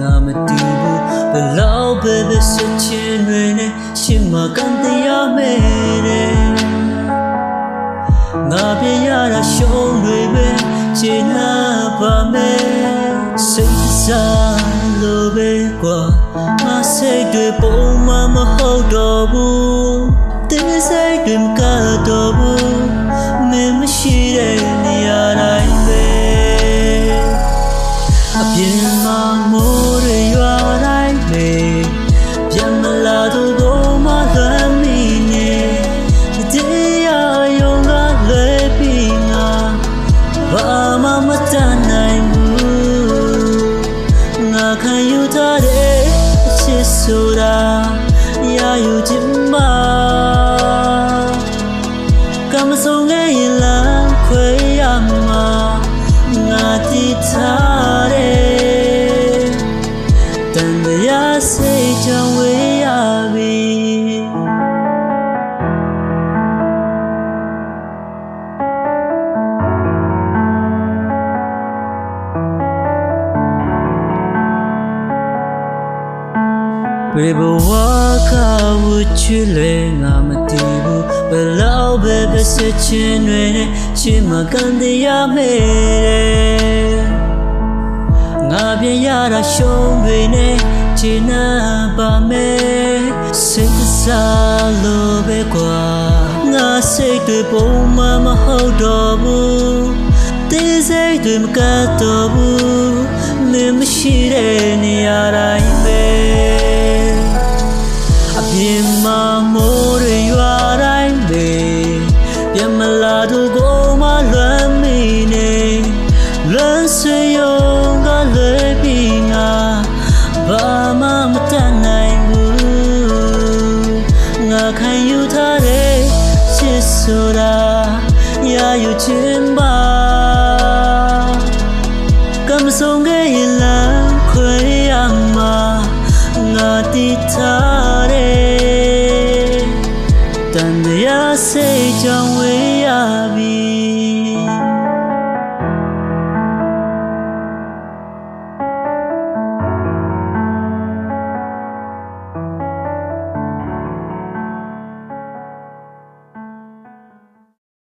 ငါမတူဘူးဘယ်လောက်ပဲပဲစချင်တွေနဲ့ရှင်မကန်တရားမဲတဲ့ငါပြရတာရှုံးတွေပဲချင်နာပါမယ်စိတ်စားလို့ပဲကွာငါစိတ်တွေပုံမှန်မဟုတ်တော့ဘူး ဆိုတာရာယူခြင်းမှာကမဆုံးခဲ့ရင်လမ်းခွဲရမှာငါတည်ထားတယ်တန်တရားစိတ်ကြောင့် ဘယ်ဘဝကဝချွလေငါမတည်ဘူးဘယ်လောက်ပဲပဲစချင်တွေနဲ့ချင်မကန်တရားမဲတဲ့ငါပြန်ရတာရှုံးတွေနဲ့ချင်နာပါမယ်စိတ်စားလို့ပဲကွာငါစိတ်တွေပုံမှန်မဟုတ်တော့ဘူးတင်းစိတ်တွေမကတ်တော့ဘူးမင်းမရှိတဲ့နေရာတိုင်းပဲ များอยู่ချင်းပါကမ္ဆောင်ရဲ့လမ်းခွေရမှာငါတိထားတယ်တန်တရားစိတ်ကြောင့်ဝေးရပြီ